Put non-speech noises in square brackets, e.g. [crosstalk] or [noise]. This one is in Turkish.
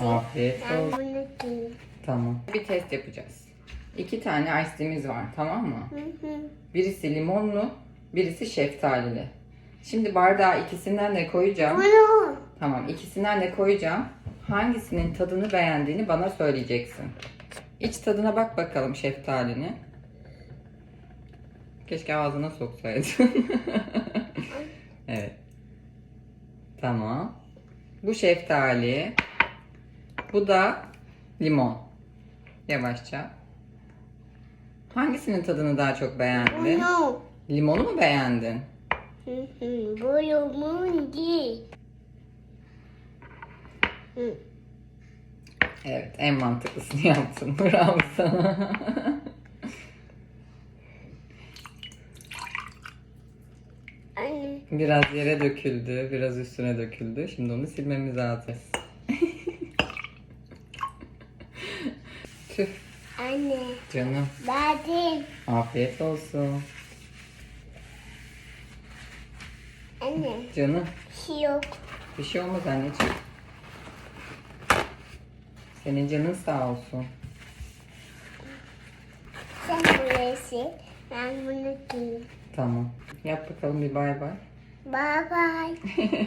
Afiyet Ben olsun. bunu giyeyim. Tamam. Bir test yapacağız. İki tane ice tea'miz var tamam mı? Hı hı. Birisi limonlu, birisi şeftalili. Şimdi bardağa ikisinden de koyacağım. Bunu. Tamam ikisinden de koyacağım. Hangisinin tadını beğendiğini bana söyleyeceksin. İç tadına bak bakalım şeftalini. Keşke ağzına soksaydın. [laughs] evet. Tamam. Bu şeftali. Bu da limon. Yavaşça. Hangisinin tadını daha çok beğendin? Bunu. Limonu mu beğendin? Bu limon değil. Evet, en mantıklısını [laughs] yaptın. Bravo sana. Biraz yere döküldü, biraz üstüne döküldü. Şimdi onu silmemiz lazım. Tüh Anne. canım. Verdim. Afiyet olsun. Anne. Canım. Şey yok. Bir şey olmaz anneciğim. Senin canın sağ olsun. Sen burası. Ben bunu giyeyim. Tamam. Yap bakalım bir bay bay. Bye bye. [laughs]